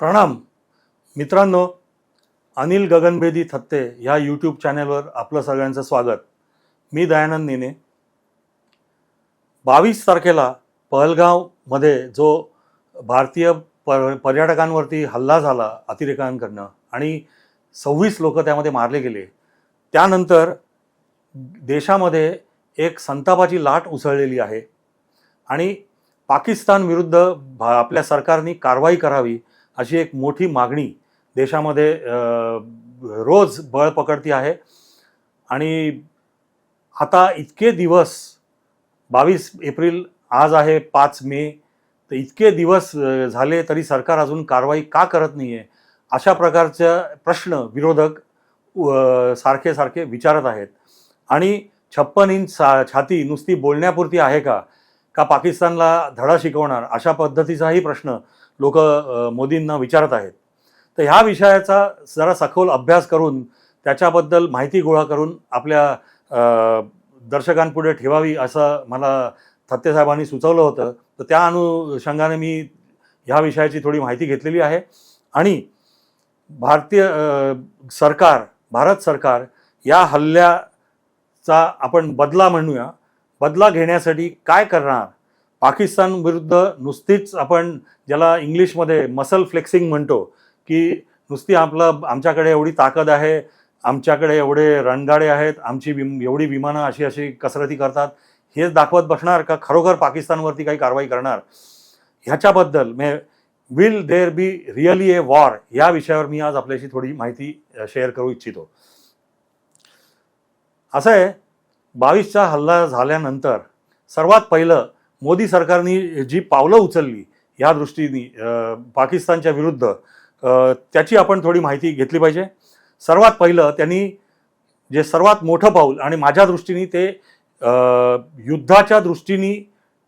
प्रणाम. मित्रांनो अनिल गगनभेदी थत्ते ह्या यूट्यूब चॅनलवर आपलं सगळ्यांचं स्वागत. मी दयानंद नेने. बावीस तारखेला पहलगावमध्ये जो भारतीय पर पर्यटकांवरती हल्ला झाला अतिरेकांकडनं आणि सव्वीस लोक त्यामध्ये मारले गेले त्यानंतर देशामध्ये एक संतापाची लाट उसळलेली आहे आणि पाकिस्तान विरुद्ध भा आपल्या सरकारने कारवाई करावी अशी एक मोठी मागणी देशामध्ये रोज बळ पकडती आहे. आणि आता इतके दिवस बावीस एप्रिल आज आहे पाच मे तर इतके दिवस झाले तरी सरकार अजून कारवाई का करत नाही आहे अशा प्रकारच्या प्रश्न विरोधक सारखे सारखे विचारत आहेत. आणि छप्पन इंच सा छाती नुसती बोलण्यापुरती आहे का? का पाकिस्तानला धडा शिकवणार? अशा पद्धतीचाही प्रश्न लोक मोदींना विचारत आहेत. तर ह्या विषयाचा जरा सखोल अभ्यास करून त्याच्याबद्दल माहिती गोळा करून आपल्या दर्शकांपुढे ठेवावी असं मला थत्तेसाहेबांनी सुचवलं होतं. तर त्या अनुषंगाने मी ह्या विषयाची थोडी माहिती घेतलेली आहे. आणि भारतीय सरकार भारत सरकार या हल्ल्याचा आपण बदला म्हणूया. बदला घेण्यासाठी काय करणार? पाकिस्तान विरुद्ध नुसतीच आपण ज्याला इंग्लिशमध्ये मसल फ्लेक्सिंग म्हणतो की नुसती आपलं आमच्याकडे एवढी ताकद आहे आमच्याकडे एवढे रणगाडे आहेत आमची विम एवढी विमानं अशी अशी कसरती करतात हेच दाखवत बसणार का? खरोखर पाकिस्तानवरती काही कारवाई करणार? ह्याच्याबद्दल may will there be really a war या विषयावर मी आज आपल्याशी थोडी माहिती शेअर करू इच्छितो. असं आहे बावीसचा हल्ला झाल्यानंतर सर्वात पहिलं मोदी सरकारने जी पावलं उचलली या दृष्टीने पाकिस्तानच्या विरुद्ध त्याची आपण थोडी माहिती घेतली पाहिजे. सर्वात पहिलं त्यांनी जे सर्वात मोठं पाऊल आणि माझ्या दृष्टीने ते युद्धाच्या दृष्टीने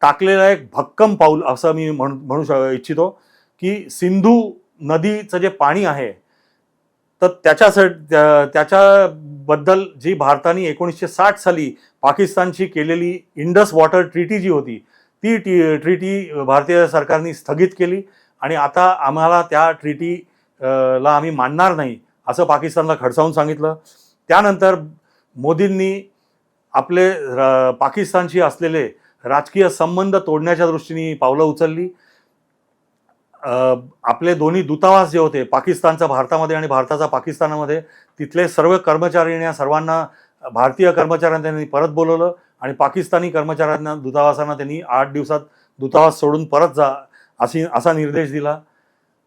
टाकलेलं एक भक्कम पाऊल असं मी म्हण म्हणू श इच्छितो की सिंधू नदीचं जे पाणी आहे तर त्याच्यासाठी त्या- त्याच्याबद्दल जी भारताने एकोणीसशे साठ साली पाकिस्तानशी केलेली इंडस वॉटर ट्रीटी जी होती ती टी ट्रीटी भारतीय सरकारने स्थगित केली आणि आता आम्हाला त्या ट्रीटी ला आम्ही मानणार नाही असं पाकिस्तानला खडसावून सांगितलं. त्यानंतर मोदींनी आपले पाकिस्तानशी असलेले राजकीय संबंध तोडण्याच्या दृष्टीने पावलं उचलली. आपले दोन्ही दूतावास जे होते पाकिस्तानचा भारतामध्ये आणि भारताचा पाकिस्तानामध्ये तिथले सर्व कर्मचारी या सर्वांना भारतीय कर्मचाऱ्यांना त्यांनी परत बोलवलं. आणि पाकिस्तानी कर्मचाऱ्यांना दूतावासांना त्यांनी आठ दिवसात दूतावास सोडून परत जा अशी असा निर्देश दिला.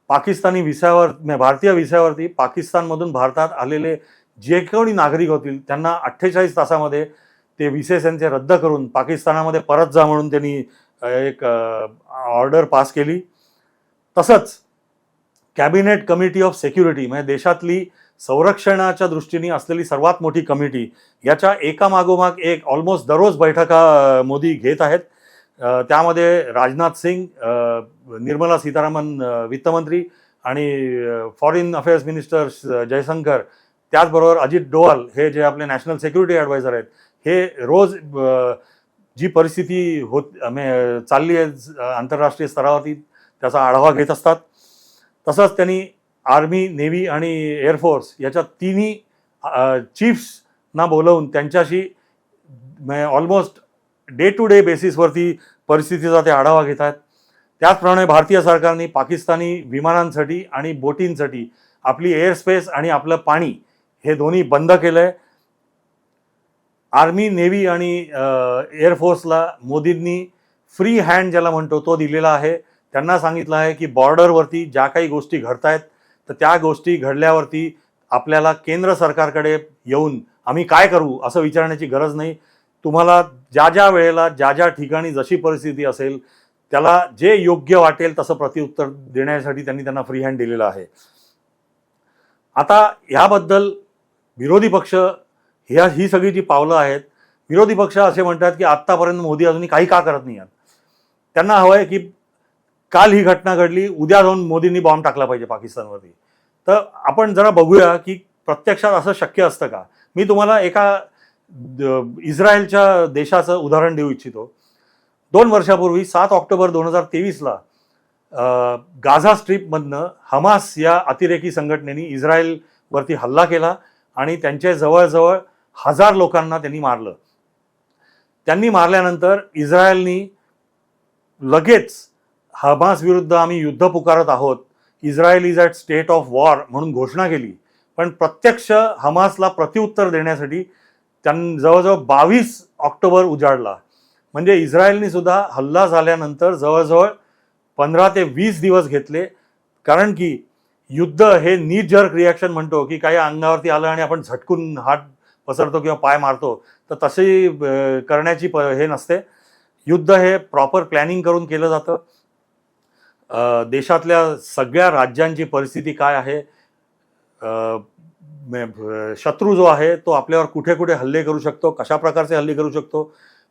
पाकिस्तानी विषयावर भारतीय विषयावरती पाकिस्तानमधून भारतात आलेले जे कोणी नागरिक होतील त्यांना अठ्ठेचाळीस तासामध्ये ते विसे त्यांचे रद्द करून पाकिस्तानामध्ये परत जा म्हणून त्यांनी एक ऑर्डर पास केली. तसंच कॅबिनेट कमिटी ऑफ सेक्युरिटी म्हणजे देशातली संरक्षणाच्या दृष्टीने असलेली सर्वात मोठी कमिटी याच्या एकामागोमाग एक ऑलमोस्ट दररोज बैठका मोदी घेत आहेत. त्यामध्ये राजनाथ सिंग निर्मला सीतारामन वित्तमंत्री आणि फॉरेन अफेअर्स मिनिस्टर जयशंकर त्याचबरोबर अजित डोवाल हे जे आपले नॅशनल सिक्युरिटी ॲडवायझर आहेत हे रोज जी परिस्थिती होत चालली आहे आंतरराष्ट्रीय स्तरावरती त्याचा आढावा घेत असतात. तसंच त्यांनी आर्मी नेव्ही आणि एअरफोर्स याच्या तिन्ही चीफ्सना बोलवून त्यांच्याशी ऑलमोस्ट डे टू डे बेसिसवरती परिस्थितीचा ते आढावा घेत आहेत. त्याचप्रमाणे भारतीय सरकारने पाकिस्तानी विमानांसाठी आणि बोटींसाठी आपली एअर स्पेस आणि आपलं पाणी हे दोन्ही बंद केलं आहे आर्मी नेव्ही आणि एअरफोर्सला मोदींनी फ्री हँड ज्याला म्हणतो तो दिलेला आहे. त्यांना सांगितलं आहे की बॉर्डरवरती ज्या काही गोष्टी घडत आहेत तर त्या गोष्टी घडल्यावरती आपल्याला केंद्र सरकारकडे येऊन आम्ही काय करू असं विचारण्याची गरज नाही. तुम्हाला ज्या ज्या वेळेला ज्या ज्या ठिकाणी जशी परिस्थिती असेल त्याला जे योग्य वाटेल तसं प्रतिउत्तर देण्यासाठी त्यांनी त्यांना फ्री हँड दिलेलं आहे. आता ह्याबद्दल विरोधी पक्ष ह्या ही सगळी जी पावलं आहेत विरोधी पक्ष असे म्हणतात की आत्तापर्यंत मोदी अजूनही काही का करत नाही आहेत त्यांना हवं आहे की काल ही घटना घडली उद्या जाऊन मोदींनी बॉम्ब टाकला पाहिजे पाकिस्तानवरती. तर आपण जरा बघूया की प्रत्यक्षात असं शक्य असतं का? मी तुम्हाला एका इस्रायलच्या देशाचं उदाहरण देऊ इच्छितो. दोन वर्षापूर्वी सात ऑक्टोबर दोन हजार तेवीसला गाझा स्ट्रीपमधनं हमास या अतिरेकी संघटनेने इस्रायलवरती हल्ला केला आणि त्यांच्या जवळजवळ हजार लोकांना त्यांनी मारलं. त्यांनी मारल्यानंतर इस्रायलनी लगेच हमास विरुद्ध आम्ही युद्ध पुकारत आहोत. Israel is at state of war म्हणून घोषणा केली. पण प्रत्यक्ष हमासला प्रत्युत्तर देण्यासाठी त्यां जवळजवळ बावीस ऑक्टोबर उजाडला. म्हणजे इस्रायलनी सुद्धा हल्ला झाल्यानंतर जवळजवळ पंधरा ते वीस दिवस घेतले. कारण की युद्ध हे नीट जर्क रिॲक्शन म्हणतो की काही अंगावरती आलं आणि आपण झटकून हात पसरतो किंवा पाय मारतो तर तशी करण्याची प हे नसते. युद्ध हे प्रॉपर प्लॅनिंग करून केलं जातं. देशातल्या सगळ्या राज्यांची परिस्थिती काय आहे? शत्रू जो आहे तो आपल्यावर कुठे कुठे हल्ले करू शकतो? कशा प्रकारचे हल्ले करू शकतो?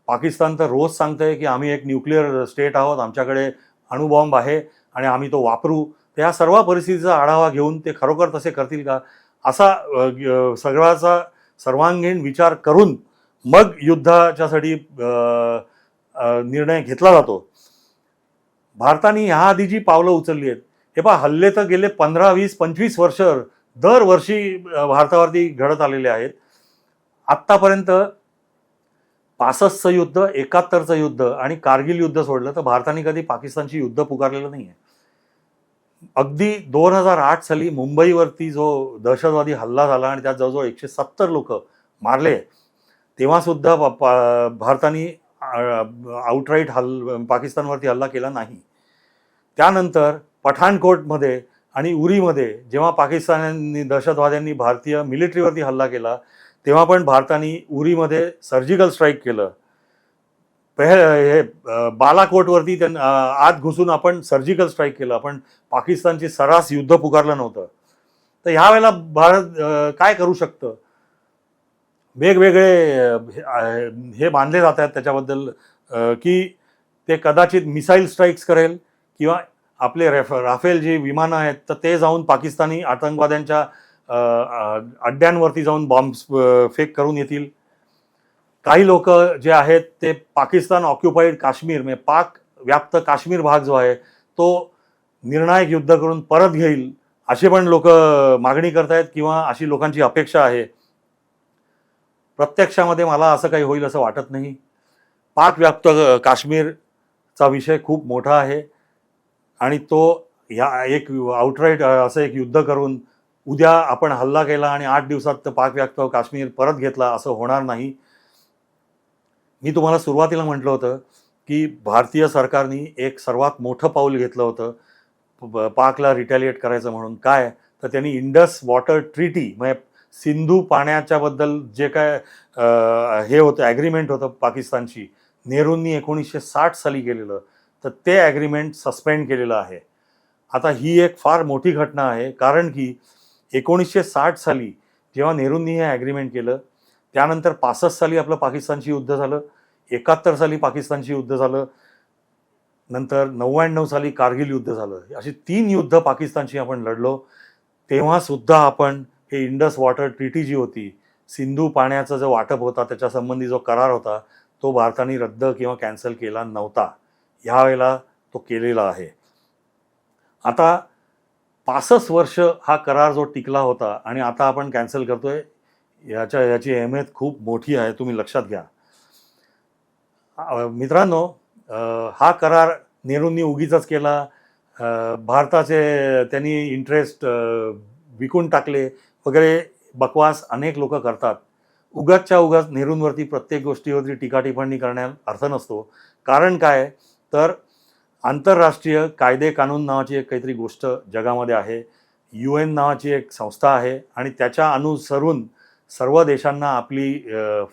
पाकिस्तान तर रोज सांगतंय की आम्ही एक न्यूक्लिअर स्टेट आहोत आमच्याकडे अणुबॉम्ब आहे आणि आम्ही तो वापरू. तर ह्या सर्व परिस्थितीचा आढावा घेऊन ते खरोखर तसे करतील का? असा सगळ्याचा सर्वांगीण विचार करून मग युद्धाच्यासाठी निर्णय घेतला जातो. भारताने ह्याआधी जी पावलं उचलली आहेत हे पहा हल्ले तर गेले पंधरा वीस पंचवीस वर्ष दरवर्षी भारतावरती घडत आलेले आहेत. आत्तापर्यंत पासष्टचं युद्ध एकाहत्तरचं युद्ध आणि कारगिल युद्ध सोडलं तर भारताने कधी पाकिस्तानशी युद्ध पुकारलेलं नाही आहे अगदी दोन हजार आठ साली मुंबईवरती जो दहशतवादी हल्ला झाला आणि त्यात जवळजवळ एकशे सत्तर लोक मारले तेव्हा सुद्धा भारताने आउटराईट हल पाकिस्तानवरती हल्ला केला नाही. त्यानंतर पठाणकोटमध्ये आणि उरीमध्ये जेव्हा पाकिस्तानी दहशतवाद्यांनी भारतीय मिलिटरीवरती हल्ला केला तेव्हा पण भारताने उरीमध्ये सर्जिकल स्ट्राईक केलं. पह हे बालाकोटवरती त्यां आत घुसून आपण सर्जिकल स्ट्राईक केलं. आपण पाकिस्तानची सरास युद्ध पुकारलं नव्हतं. तर ह्या वेळेला भारत काय करू शकतं? वेगवेगळे हे- अ, हे मानले जात आहेत त्याच्याबद्दल की ते कदाचित मिसाईल स्ट्राईक्स करेल किंवा आपले रेफ राफेल जी विमानं आहेत तर ते जाऊन पाकिस्तानी आतंकवाद्यांच्या अड्ड्यांवरती जाऊन बॉम्ब्स फेक करून येतील. काही लोक जे आहेत ते पाकिस्तान ऑक्युपाईड काश्मीर म्हणजे पाक व्याप्त काश्मीर भाग जो आहे तो निर्णायक युद्ध करून परत घेईल असे पण लोक मागणी करतायत किंवा अशी लोकांची अपेक्षा आहे. प्रत्यक्षामध्ये मला असं काही होईल असं वाटत नाही. पाक व्याप्त काश्मीरचा विषय खूप मोठा आहे. आणि तो ह्या एक आउटराईट असं एक युद्ध करून उद्या आपण हल्ला केला आणि आठ दिवसात तर पाक व्याप्त काश्मीर परत घेतला असं होणार नाही. मी तुम्हाला सुरुवातीला म्हटलं होतं की भारतीय सरकारने एक सर्वात मोठं पाऊल घेतलं होतं. पाकला रिटॅलिएट करायचं म्हणून. काय? तर त्यांनी इंडस वॉटर ट्रीटी म्हणजे सिंधू पाण्याच्याबद्दल जे काय हे होतं ॲग्रीमेंट होतं पाकिस्तानची नेहरूंनी एकोणीसशे साठ साली केलेलं तर ते ॲग्रीमेंट सस्पेंड केलेलं आहे. आता ही एक फार मोठी घटना आहे कारण की एकोणीसशे साठ साली जेव्हा नेहरूंनी हे ॲग्रीमेंट केलं त्यानंतर पासष्ट साली आपलं पाकिस्तानशी युद्ध झालं एकाहत्तर साली पाकिस्तानशी युद्ध झालं नंतर नव्याण्णव साली कारगिल युद्ध झालं अशी तीन युद्ध पाकिस्तानशी आपण लढलो तेव्हासुद्धा आपण हे इंडस वॉटर ट्रीटी जी होती सिंधू पाण्याचा जो वाटप होता त्याच्यासंबंधी जो करार होता तो भारताने रद्द किंवा कॅन्सल केला नव्हता. ह्यावेळेला तो केलेला आहे. आता पासष्ट वर्ष हा करार जो टिकला होता आणि आता आपण कॅन्सल करतोय याच्या याची अहमियत खूप मोठी आहे तुम्ही लक्षात घ्या. मित्रांनो हा करार नेहरूंनी उगीचाच केला. भारताचे त्यांनी इंटरेस्ट विकून टाकले. वगैरे बकवास अनेक लोक करतात. उगाचच्या उगाच नेहरूंवरती प्रत्येक गोष्टीवरती टीका टिप्पणी करण्यात अर्थ नसतो. कारण काय? तर आंतरराष्ट्रीय कायदे कानून नावाची एक काहीतरी गोष्ट जगामध्ये आहे. यू एन नावाची एक संस्था आहे आणि त्याच्या अनुसरून सर्व देशांना आपली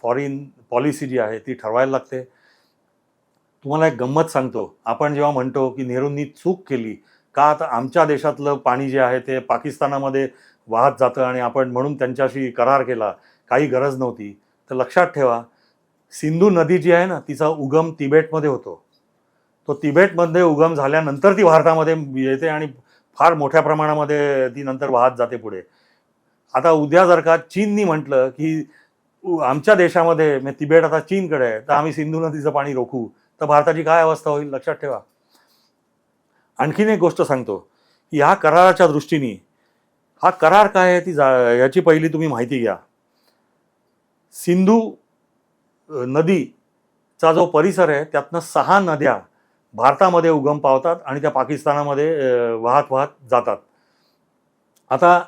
फॉरेन पॉलिसी जी आहे ती ठरवायला लागते. तुम्हाला एक गंमत सांगतो. आपण जेव्हा म्हणतो की नेहरूंनी चूक केली का आता आमच्या देशातलं पाणी जे आहे ते पाकिस्तानामध्ये वाहत जातं आणि आपण म्हणून त्यांच्याशी करार केला काही गरज नव्हती. तर लक्षात ठेवा सिंधू नदी जी आहे ना तिचा उगम तिबेटमध्ये होतो. तो तिबेटमध्ये उगम झाल्यानंतर ती भारतामध्ये येते आणि फार मोठ्या प्रमाणामध्ये ती नंतर वाहत जाते पुढे. आता उद्या जर का चीननी म्हटलं की आमच्या देशामध्ये म्हणजे तिबेट आता चीनकडे आहे तर आम्ही सिंधू नदीचं पाणी रोखू. तर भारताची काय अवस्था होईल? लक्षात ठेवा. आणखीन एक गोष्ट सांगतो की ह्या कराराच्या दृष्टीने हा करार काय आहे ती जा याची पहिली तुम्ही माहिती घ्या. सिंधू नदीचा जो परिसर आहे त्यातनं सहा नद्या भारतामध्ये उगम पावतात आणि त्या पाकिस्तानामध्ये वाहत वाहत जातात. आता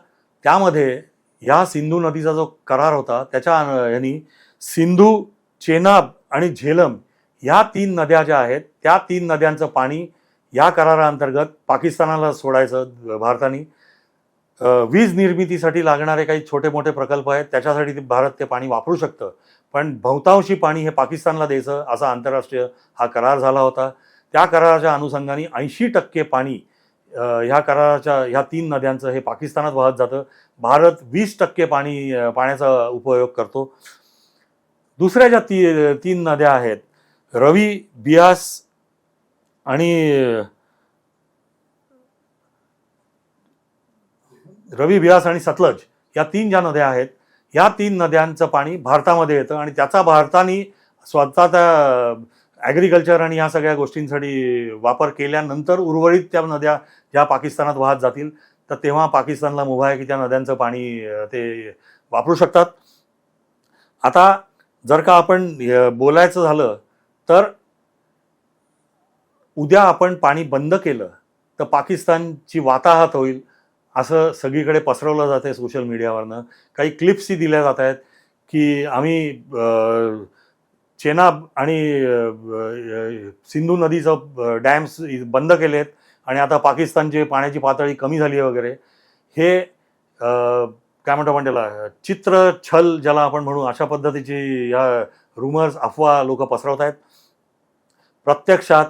त्यामध्ये ह्या सिंधू नदीचा जो करार होता त्याच्या यांनी सिंधू चेनाब आणि झेलम ह्या तीन नद्या ज्या आहेत त्या तीन नद्यांचं पाणी या कराराअंतर्गत पाकिस्तानाला सोडायचं भारताने. वीज निर्मितीसाठी लागणारे काही छोटे मोठे प्रकल्प आहेत त्याच्यासाठी ते भारत ते पाणी वापरू शकतं. पण बहुतांशी पाणी हे पाकिस्तानला द्यायचं असा आंतरराष्ट्रीय हा करार झाला होता. त्या कराराच्या अनुषंगाने ऐंशी टक्के पाणी ह्या कराराच्या ह्या तीन नद्यांचं हे पाकिस्तानात वाहत जातं. भारत वीस टक्के पाणी पाण्याचा उपयोग करतो. दुसऱ्या ज्या ती तीन नद्या आहेत रवी बियास आणि रवी बियास आणि सतलज या तीन ज्या नद्या आहेत या तीन नद्यांचं पाणी भारतामध्ये येतं आणि त्याचा भारताने स्वतः त्या ॲग्रिकल्चर आणि या सगळ्या गोष्टींसाठी वापर केल्यानंतर उर्वरित त्या नद्या ज्या पाकिस्तानात वाहत जातील तर तेव्हा पाकिस्तानला मुभा आहे की त्या नद्यांचं पाणी ते वापरू शकतात. आता जर का आपण बोलायचं झालं तर उद्या आपण पाणी बंद केलं तर पाकिस्तानची वाताहत होईल असं सगळीकडे पसरवलं जाते सोशल मीडियावरनं काही क्लिप्सही दिल्या जात आहेत की आम्ही चेनाब आणि सिंधू नदीचं डॅम्स बंद केलेत आणि आता पाकिस्तानची पाण्याची पातळी कमी झाली आहे वगैरे. हे काय म्हणतो आपण त्याला चित्र छल ज्याला आपण म्हणू अशा पद्धतीची या रुमर्स अफवा लोक पसरवत आहेत. प्रत्यक्षात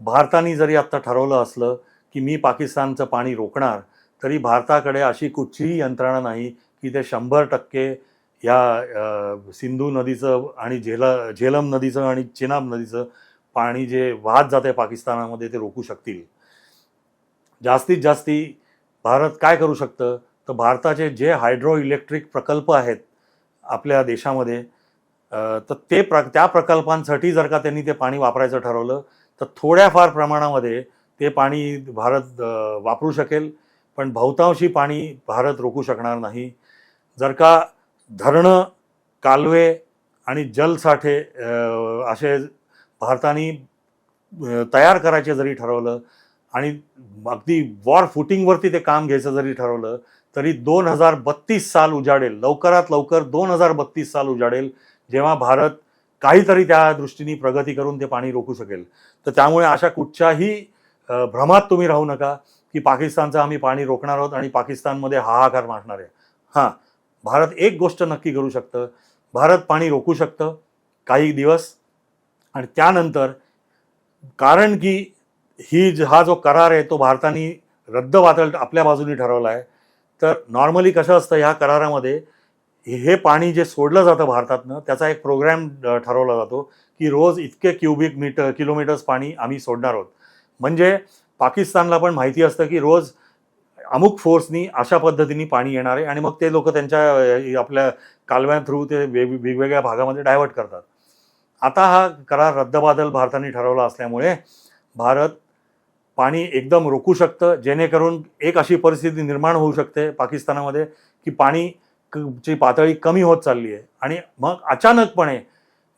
भारताने जरी आत्ता ठरवलं असलं की मी पाकिस्तानचं पाणी रोखणार तरी भारताकडे अशी कुठचीही यंत्रणा नाही की ते शंभर टक्के या सिंधू नदीचं आणि झेला झेलम नदीचं आणि चिनाब नदीचं पाणी जे वाहत जाते पाकिस्तानामध्ये ते रोखू शकतील. जास्तीत जास्ती भारत काय करू शकतं? तर भारताचे जे हायड्रो इलेक्ट्रिक प्रकल्प आहेत आपल्या देशामध्ये तर ते प्र त्या प्रकल्पांसाठी जर का त्यांनी ते पाणी वापरायचं ठरवलं तर थोड्याफार प्रमाणामध्ये ते पाणी भारत वापरू शकेल. पण बहुतांशी पाणी भारत रोखू शकणार नाही. जर का धरणं कालवे आणि जलसाठे असे भारताने तयार करायचे जरी ठरवलं आणि अगदी वॉर फुटिंगवरती ते काम घ्यायचं जरी ठरवलं तरी दोन हजार बत्तीस साल उजाडेल. लवकरात लवकर दोन हजार बत्तीस साल उजाडेल जेव्हा भारत काहीतरी त्या दृष्टीने प्रगती करून ते पाणी रोखू शकेल. तर त्यामुळे अशा कुठच्याही भ्रमात तुम्ही राहू नका. की पाकिस्तानचं आम्ही पाणी रोखणार आहोत आणि पाकिस्तानमध्ये हाहाकार मारणार आहे. हां भारत एक गोष्ट नक्की करू शकतं. भारत पाणी रोखू शकतं काही दिवस. आणि त्यानंतर कारण की ही ज- हा जो करार आहे तो भारताने रद्द वातळ आपल्या बाजूने ठरवला आहे. तर नॉर्मली कसं असतं ह्या करारामध्ये हे पाणी जे सोडलं जातं भारतातनं त्याचा एक प्रोग्रॅम ठरवला जातो की रोज इतके क्युबिक मीटर किलोमीटर्स पाणी आम्ही सोडणार आहोत. म्हणजे पाकिस्तानला पण माहिती असतं की रोज अमुक फोर्सनी अशा पद्धतीने पाणी येणार आहे आणि मग ते लोक त्यांच्या आपल्या कालव्या थ्रू ते वेग वेगवेगळ्या भागामध्ये डायव्हर्ट करतात. आता हा करार रद्दबादल भारताने ठरवला असल्यामुळे भारत पाणी एकदम रोखू शकतं जेणेकरून एक अशी परिस्थिती निर्माण होऊ शकते पाकिस्तानामध्ये की पाणी क- ची पातळी कमी होत चालली आहे. आणि मग अचानकपणे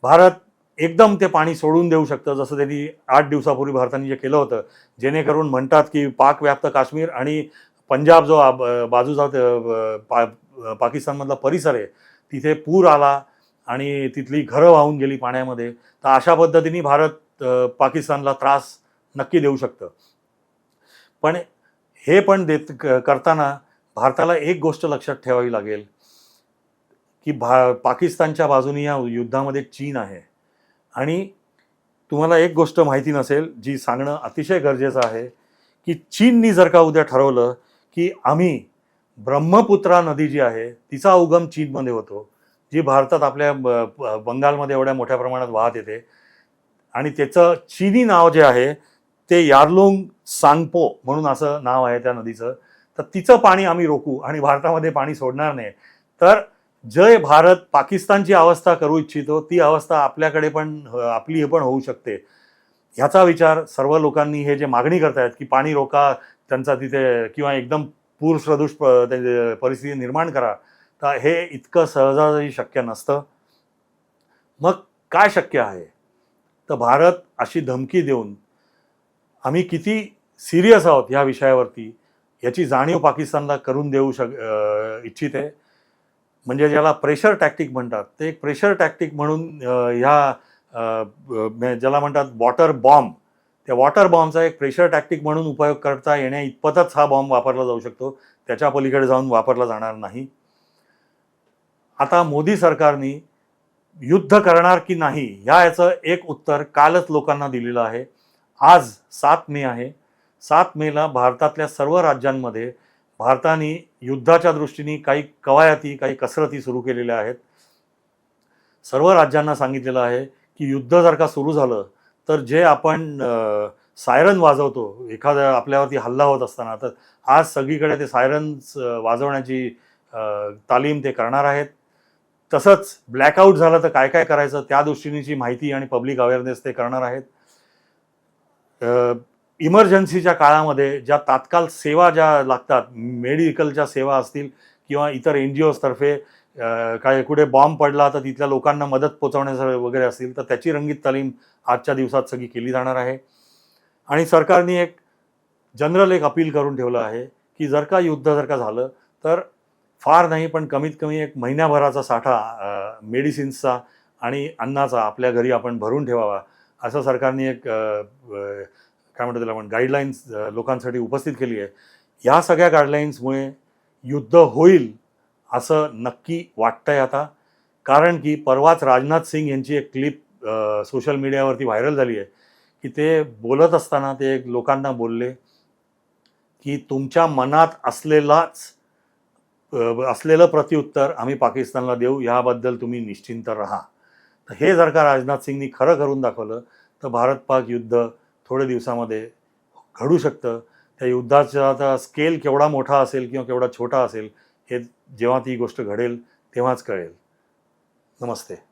भारत एकदम ते पाणी सोडून देऊ शकतं जसं त्यांनी आठ दिवसापूर्वी भारताने जे केलं होतं जेणेकरून म्हणतात की पाकव्याप्त काश्मीर आणि पंजाब जो बाजूचा पा पाकिस्तानमधला परिसर आहे तिथे पूर आला आणि तिथली घरं वाहून गेली पाण्यामध्ये तर अशा पद्धतीने भारत पाकिस्तानला त्रास नक्की देऊ शकतं. पण हे पण देत करताना भारताला एक गोष्ट लक्षात ठेवावी लागेल की भा पाकिस्तानच्या बाजूने या युद्धामध्ये चीन आहे. आणि तुम्हाला एक गोष्ट माहिती नसेल जी सांगणं अतिशय गरजेचं आहे की चीननी जर का उद्या ठरवलं की आम्ही ब्रह्मपुत्रा नदी जी आहे तिचा उगम चीनमध्ये होतो जी भारतात आपल्या ब- ब- बंगालमध्ये एवढ्या मोठ्या प्रमाणात वाहत येते आणि त्याचं चीनी नाव जे आहे ते यार्लोंग सांगपो म्हणून असं नाव आहे त्या नदीचं तर तिचं पाणी आम्ही रोखू आणि भारतामध्ये पाणी सोडणार नाही. तर जय भारत पाकिस्तानची अवस्था करू इच्छितो ती अवस्था आपल्याकडे पण आपली पण होऊ शकते. ह्याचा विचार सर्व लोकांनी हे जे मागणी करतायत की पाणी रोका त्यांचा तिथे किंवा एकदम पूर सदृश परिस्थिती निर्माण करा तर हे इतकं सहजासहजी शक्य नसतं. मग काय शक्य आहे? तर भारत अशी धमकी देऊन आम्ही किती सिरियस आहोत ह्या विषयावरती याची जाणीव पाकिस्तानला करून देऊ शक इच्छिते. म्हणजे ज्याला प्रेशर टॅक्टिक म्हणतात ते एक प्रेशर टॅक्टिक म्हणून ह्या ज्याला म्हणतात वॉटर बॉम्ब त्या वॉटर बॉम्बचा एक प्रेशर टॅक्टिक म्हणून उपयोग करता येण्या इतपतच हा बॉम्ब वापरला जाऊ शकतो. त्याच्या पलीकडे जाऊन वापरला जाणार नाही. आता मोदी सरकारने युद्ध करणार की नाही ह्या याचं एक उत्तर कालच लोकांना दिलेलं आहे. आज सात मे आहे. सात मेला भारतातल्या सर्व राज्यांमध्ये भारताने युद्धाच्या दृष्टीने काही कवायती काही कसरती सुरू केलेल्या आहेत. सर्व राज्यांना सांगितलेलं आहे की युद्ध जर का सुरू झालं तर जे आपण सायरन वाजवतो एखाद्या आपल्यावरती हल्ला होत असताना तर आज सगळीकडे ते सायरन्स वाजवण्याची तालीम ते करणार आहेत. तसंच ब्लॅकआउट झालं तर काय काय करायचं त्या दृष्टीनेची माहिती आणि पब्लिक अवेअरनेस ते करणार आहेत. इमर्जन्सीच्या काळामध्ये ज्या तात्काळ सेवा ज्या लागतात मेडिकलच्या सेवा असतील किंवा इतर एन जी ओजतर्फे काय कुठे बॉम्ब पडला तर तिथल्या लोकांना मदत पोचवण्याचं वगैरे असतील तर त्याची रंगीत तालीम आजच्या दिवसात सगळी केली जाणार आहे. आणि सरकारने एक जनरल एक अपील करून ठेवलं आहे की जर का युद्ध जर का झालं तर फार नाही पण कमीत कमी एक महिन्याभराचा साठा मेडिसिन्सचा आणि अन्नाचा आपल्या घरी आपण भरून ठेवावा असं सरकारने एक काय म्हणतो त्याला आपण गाईडलाईन्स लोकांसाठी उपस्थित केली आहे. ह्या सगळ्या गाईडलाईन्समुळे युद्ध होईल असं नक्की वाटतंय आता. कारण की परवाच राजनाथ सिंग यांची एक क्लिप सोशल मीडियावरती व्हायरल झाली आहे की ते बोलत असताना ते एक लोकांना बोलले की तुमच्या मनात असलेलाच असलेलं प्रत्युत्तर आम्ही पाकिस्तानला देऊ याबद्दल तुम्ही निश्चिंत राहा. तर हे जर का राजनाथ सिंगनी खरं करून दाखवलं तर भारत पाक युद्ध थोड्या दिवसामध्ये घडू शकतं. त्या युद्धाचा आता स्केल केवढा मोठा असेल किंवा केवढा छोटा असेल हे जेव्हा ती गोष्ट घडेल तेव्हाच कळेल. नमस्ते.